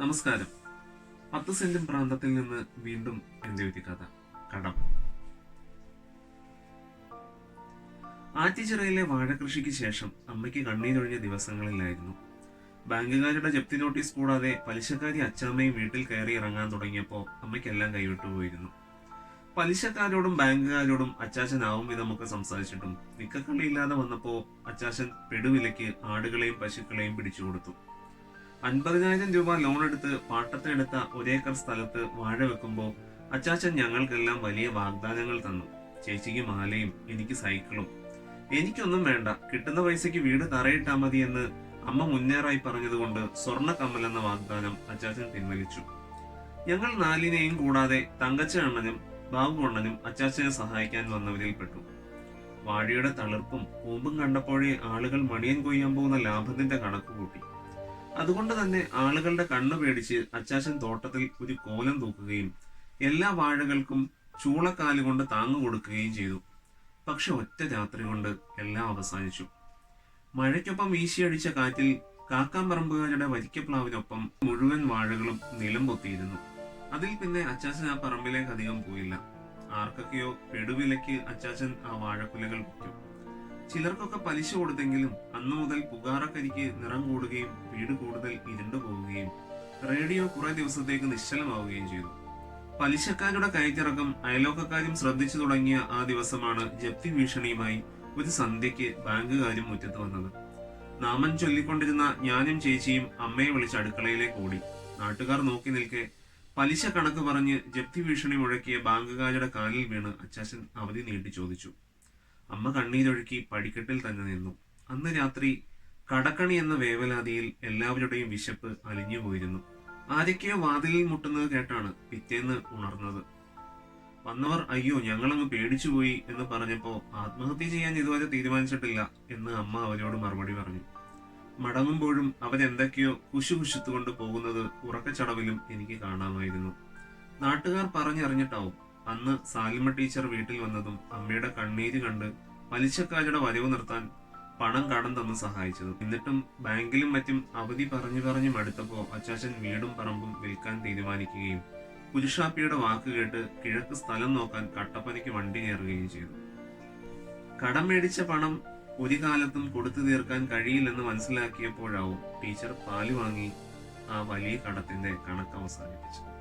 നമസ്കാരം. പത്ത് സെന്റും പ്രാന്തത്തിൽ നിന്ന് വീണ്ടും എന്റെ ഒരു കഥ കടം. ആറ്റിച്ചിറയിലെ വാഴകൃഷിക്ക് ശേഷം അമ്മയ്ക്ക് കണ്ണീരൊഴിഞ്ഞ ദിവസങ്ങളിലായിരുന്നു. ബാങ്കുകാരുടെ ജപ്തി നോട്ടീസ് കൂടാതെ പലിശക്കാരി അച്ചാമ്മയും വീട്ടിൽ കയറി ഇറങ്ങാൻ തുടങ്ങിയപ്പോൾ അമ്മയ്ക്കെല്ലാം കൈവിട്ടു പോയിരുന്നു. പലിശക്കാരോടും ബാങ്കുകാരോടും അച്ചാച്ചനാവും വിധമൊക്കെ സംസാരിച്ചിട്ടും നിക്കക്കള്ളിയില്ലാതെ വന്നപ്പോൾ അച്ചാച്ചൻ പെടുവിലയ്ക്ക് ആടുകളെയും പശുക്കളെയും പിടിച്ചു കൊടുത്തു അൻപതിനായിരം രൂപ ലോൺ എടുത്ത് പാട്ടത്തിനെടുത്ത ഒരേക്കർ സ്ഥലത്ത് വാഴ വെക്കുമ്പോൾ അച്ചാച്ചൻ ഞങ്ങൾക്കെല്ലാം വലിയ വാഗ്ദാനങ്ങൾ തന്നു. ചേച്ചിക്ക് മാലയും എനിക്ക് സൈക്കിളും. എനിക്കൊന്നും വേണ്ട. കിട്ടുന്ന പൈസയ്ക്ക് വീട് തറയിട്ടാ മതി എന്ന് അമ്മ മുന്നേറായി പറഞ്ഞതുകൊണ്ട് സ്വർണ കമ്മൽ എന്ന വാഗ്ദാനം അച്ചാച്ചൻ പിൻവലിച്ചു. ഞങ്ങൾ നാലിനെയും കൂടാതെ തങ്കച്ച അണ്ണനും ബാബു അണ്ണനും അച്ചാച്ചനെ സഹായിക്കാൻ വന്നവരിൽ പെട്ടു വാഴയുടെ തളിർപ്പും കൂമ്പും കണ്ടപ്പോഴേ ആളുകൾ മണിയൻ കൊയ്യാൻ പോകുന്ന ലാഭത്തിന്റെ കണക്ക് കൂട്ടി. അതുകൊണ്ട് തന്നെ ആളുകളുടെ കണ്ണു പേടിച്ച് അച്ചാച്ചൻ തോട്ടത്തിൽ ഒരു കോലം തൂക്കുകയും എല്ലാ വാഴകൾക്കും ചൂളക്കാൽ കൊണ്ട് താങ്ങു കൊടുക്കുകയും ചെയ്തു. പക്ഷെ ഒറ്റ രാത്രി കൊണ്ട് എല്ലാം അവസാനിച്ചു. മഴയ്ക്കൊപ്പം വീശിയടിച്ച കാറ്റിൽ കാക്കാമ്പറമ്പുകാരുടെ വരിക്കപ്ലാവിനൊപ്പം മുഴുവൻ വാഴകളും നിലം പൊത്തിയിരുന്നു. അതിൽ പിന്നെ അച്ചാച്ചൻ ആ പറമ്പിലേക്ക് അധികം പോയില്ല. ആർക്കൊക്കെയോ പെടുവിലയ്ക്ക് അച്ചാച്ചൻ ആ വാഴക്കുലകൾ വിറ്റു. ചിലർക്കൊക്കെ പലിശ കൊടുത്തെങ്കിലും അന്നു മുതൽ പുകാറക്കരിക്ക് നിറം കൂടുകയും വീട് കൂടുതൽ ഇരുണ്ടു പോവുകയും റേഡിയോ കുറെ ദിവസത്തേക്ക് നിശ്ചലമാവുകയും ചെയ്തു. പലിശക്കാരുടെ കയറ്റിറക്കം അയലോക്കക്കാരും ശ്രദ്ധിച്ചു തുടങ്ങിയ ആ ദിവസമാണ് ജപ്തി ഭീഷണിയുമായി ഒരു സന്ധ്യയ്ക്ക് ബാങ്കുകാരും മുറ്റത്ത് വന്നത്. നാമൻ ചൊല്ലിക്കൊണ്ടിരുന്ന ഞാനും ചേച്ചിയും അമ്മയെ വിളിച്ച് അടുക്കളയിലേക്ക് ഓടി. നാട്ടുകാർ നോക്കി നിൽക്കെ പലിശ കണക്ക് പറഞ്ഞ് ജപ്തി ഭീഷണി മുഴക്കിയ ബാങ്കുകാരുടെ കാലിൽ വീണ് അച്ചാച്ചൻ അവധി നീട്ടി ചോദിച്ചു. അമ്മ കണ്ണീരൊഴുക്കി പടിക്കെട്ടിൽ തന്നെ നിന്നു. അന്ന് രാത്രി കടക്കണി എന്ന വേവലാതിയിൽ എല്ലാവരുടെയും വിശപ്പ് അലിഞ്ഞു പോയിരുന്നു. ആരൊക്കെയോ വാതിലിൽ മുട്ടുന്നത് കേട്ടാണ് പിറ്റേന്ന് ഉണർന്നത്. വന്നവർ അയ്യോ ഞങ്ങളങ്ങ് പേടിച്ചുപോയി എന്ന് പറഞ്ഞപ്പോൾ ആത്മഹത്യ ചെയ്യാൻ ഇതുവരെ തീരുമാനിച്ചിട്ടില്ല എന്ന് അമ്മ അവരോട് മറുപടി പറഞ്ഞു. മടങ്ങുമ്പോഴും അവരെന്തൊക്കെയോ കുശുകുശുത്തുകൊണ്ട് പോകുന്നത് ഉറക്കച്ചടവിലും എനിക്ക് കാണാമായിരുന്നു. നാട്ടുകാർ പറഞ്ഞറിഞ്ഞിട്ടാവും അന്ന് സാലിമ ടീച്ചർ വീട്ടിൽ വന്നതും അമ്മയുടെ കണ്ണീര് കണ്ട് പലിശക്കാരുടെ വരവ് നിർത്താൻ പണം കടം തന്ന് സഹായിച്ചത്. എന്നിട്ടും ബാങ്കിലും മറ്റും അവധി പറഞ്ഞു പറഞ്ഞു മടുത്തപ്പോ അച്ചാച്ചൻ വീടും പറമ്പും വിൽക്കാൻ തീരുമാനിക്കുകയും പുരുഷാപ്പിയുടെ വാക്ക് കേട്ട് കിഴക്ക് സ്ഥലം നോക്കാൻ കട്ടപ്പനയ്ക്ക് വണ്ടി കയറുകയും ചെയ്തു. കടം മേടിച്ച പണം ഒരു കാലത്തും കൊടുത്തു തീർക്കാൻ കഴിയില്ലെന്ന് മനസ്സിലാക്കിയപ്പോഴാവും ടീച്ചർ പാൽ വാങ്ങി ആ വലിയ കടത്തിന്റെ കണക്ക് അവസാനിപ്പിച്ചത്